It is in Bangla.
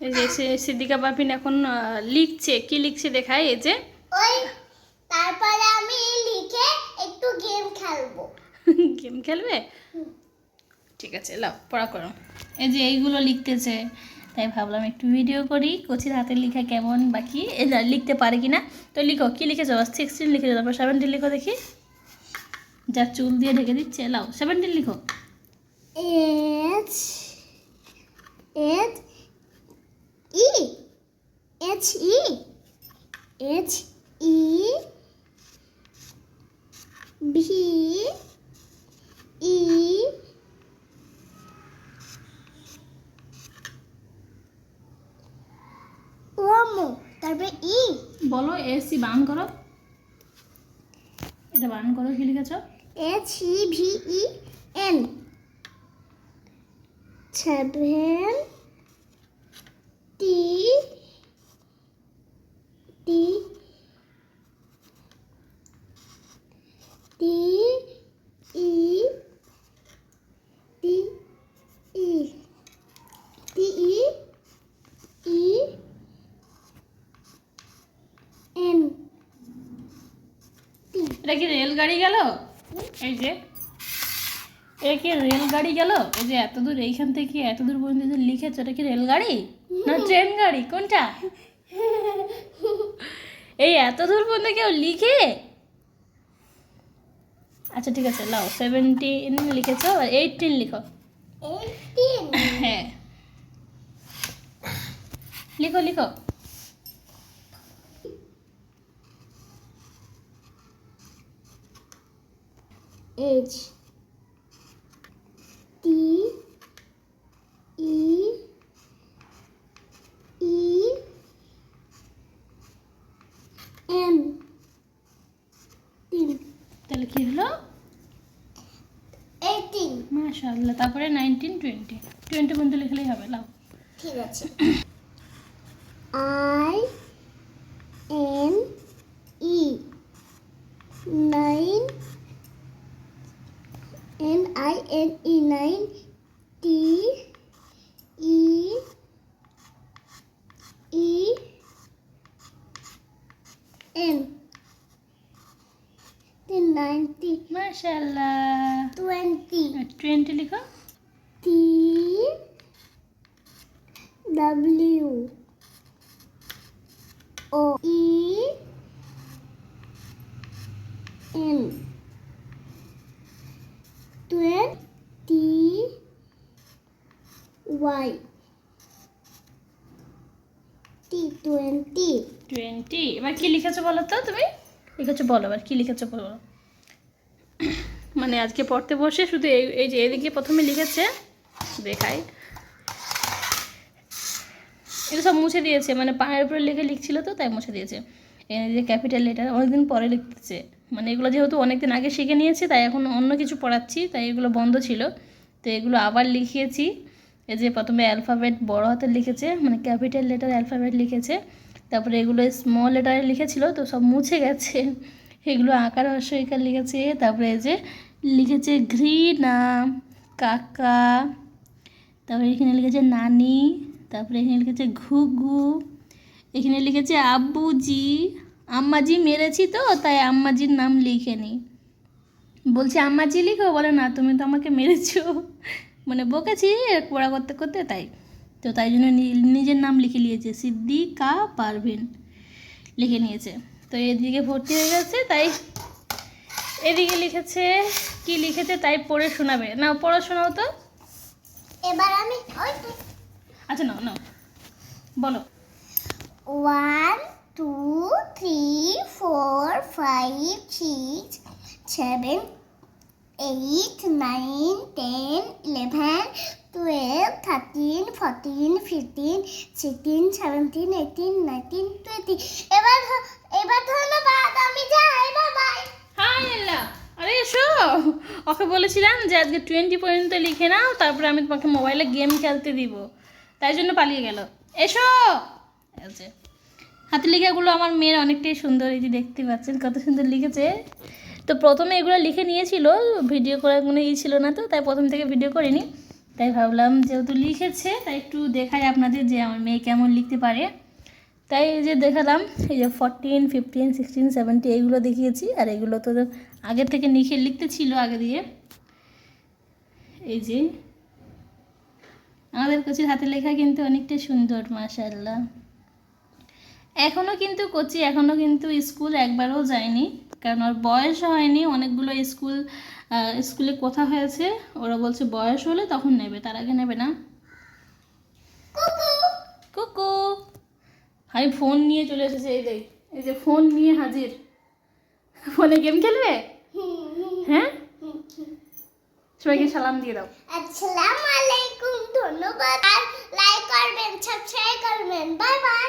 এই যে সিদ্দিকা পারভিন এখন লিখছে। কি লিখছে দেখায় এই যে? ওই তারপরে আমি লিখে একটু গেম খেলব। গেম খেলবে? ঠিক আছে লাও পড়া করো। এই যে এইগুলো লিখতেছে। তাই ভাবলাম একটু ভিডিও করি। কচির হাতের লেখা কেমন বাকি লিখতে পারে কি না তো লিখো কি লিখেছো? সিক্সটিন লিখেছো তারপর সেভেন্টিন লিখো দেখি। যা চুল দিয়ে ঢেকে দিচ্ছে লাও সেভেন্টিন লিখো H E H E H E B E ওমো তারপরে ই বলো এসি বান করো। এটা বান করো কি লিখেছো? H E V E N seven T T T E T E T E E N T এটা কি রেলগাড়ি গেল? এই যে। এ কি রেলগাড়ি গেল? এই যে এত দূর এইখান থেকে এত দূর পর্যন্ত যে লিখেছো এটা কি রেলগাড়ি? না ট্রেন গাড়ি কোনটা? এই এত দূর পর্যন্ত কেউ লিখে? আচ্ছা ঠিক আছে লাও সেভেন্টিন লিখেছো আর এইটিন লিখো। হ্যাঁ। লিখো লিখো। H T E E M তিন তাহলে কি হলো? এইটিন মাশাআল্লাহ তারপরে নাইনটিন টোয়েন্টি টোয়েন্টি পর্যন্ত লিখলেই হবে লাও ঠিক আছে। I E nine T E E N then ninety মাশাআল্লাহ twenty টোয়েন্টি লিখো T W O E N twenty Y T twenty. Twenty এবার কি লিখেছো বলো তো তুমি? লিখেছো বলো, এবার কি লিখেছো বলো? মানে আজকে পড়তে বসে শুধু এই যে এদিকে প্রথমে লিখেছে, দেখাই। এটা সব মুছে দিয়েছে মানে পায়ের উপরে লিখে লিখছিল তো, তাই মুছে দিয়েছে। যে ক্যাপিটাল লেটার অনেকদিন পরে লিখতেছে। মানে এগুলো যেহেতু অনেকদিন আগে শিখে নিয়েছি, তাই এখন অন্য কিছু পড়াচ্ছি, তাই এগুলো বন্ধ ছিল। তো এগুলো আবার লিখিয়েছি এই যে প্রথমে অ্যালফাবেট বড় হাতে লিখেছে মানে ক্যাপিটাল লেটার অ্যালফাবেট লিখেছে। তারপরে এগুলো স্মল লেটারে লিখেছিল, তো সব মুছে গেছে। এগুলো আকার হস্যইকার লিখেছে। তারপরে এই যে লিখেছে ঘৃণা, কাকা, তারপরে এখানে লিখেছে নানি, তারপরে এখানে লিখেছে ঘুঘু। এখানে লিখেছে আব্বুজি আম্মাজি মেরেছি তো তাই আম্মাজির নাম লিখে নি বলছি আম্মাজি লিখো? বলে না তুমি তো আমাকে মেরেছো। মানে বকেছি পড়া করতে করতে তাই। তো তাই জন্য নি- নিজের নাম লিখে নিয়েছে সিদ্দিকা পারভিন লিখে নিয়েছে। তো এদিকে ভর্তি হয়ে গেছে তাই এদিকে লিখেছে কি লিখেছে তাই পড়ে শোনাবে। না পড়া শোনাও তো। এবার আমি আচ্ছা নাও নাও। বলো। One, two, three, four, five, six, seven, eight, nine, ten, eleven, twelve, thirteen, fourteen, fifteen, sixteen, seventeen, eighteen, nineteen, twenty. এবার এবার ধন্যবাদ আমি যাই বাবাই হাই আল্লাহ আরে এসো ওকে বলেছিলাম যে আজকে টোয়েন্টি পর্যন্ত লিখে নাও তারপরে আমি তোমাকে মোবাইলে গেম খেলতে দিব তাই জন্য পালিয়ে গেল এসো হাতে লেখাগুলো আমার মেয়ের অনেকটাই সুন্দর, এই যে দেখতে পাচ্ছেন কত সুন্দর লিখেছে। তো প্রথমে এগুলো লিখে নিয়েছিল, ভিডিও করার কোনো ই ছিল না তো, তাই প্রথম থেকে ভিডিও করিনি। তাই ভাবলাম যেহেতু লিখেছে, তাই একটু দেখাই আপনাদের যে আমার মেয়ে কেমন লিখতে পারে। তাই এই যে দেখালাম, এই যে ফোরটিন ফিফটিন সিক্সটিন সেভেন্টি এইগুলো দেখিয়েছি, আর এগুলো তো আগে থেকে লিখে লিখতে ছিল আগে দিয়ে। এই যে, আমাদের কচির হাতে লেখা কিন্তু অনেকটা সুন্দর, মাশাআল্লাহ। এখনও কিন্তু কচি এখনও কিন্তু স্কুল একবারও যায়নি। কারণ ওর বয়স হয়নি অনেকগুলো স্কুল স্কুলে কথা হয়েছে ওরা বলছে বয়স হলে তখন নেবে তার আগে নেবে না। কুকু! ভাই ফোন নিয়ে চলে এসেছে এই দেখ এই যে ফোন নিয়ে হাজির। ফোনে গেম খেলবে? হ্যাঁ? সবাইকে সালাম দিয়ে দাও। আসসালামু আলাইকুম ধন্যবাদ। আর লাইক করবেন সাবস্ক্রাইব করবেন। Bye bye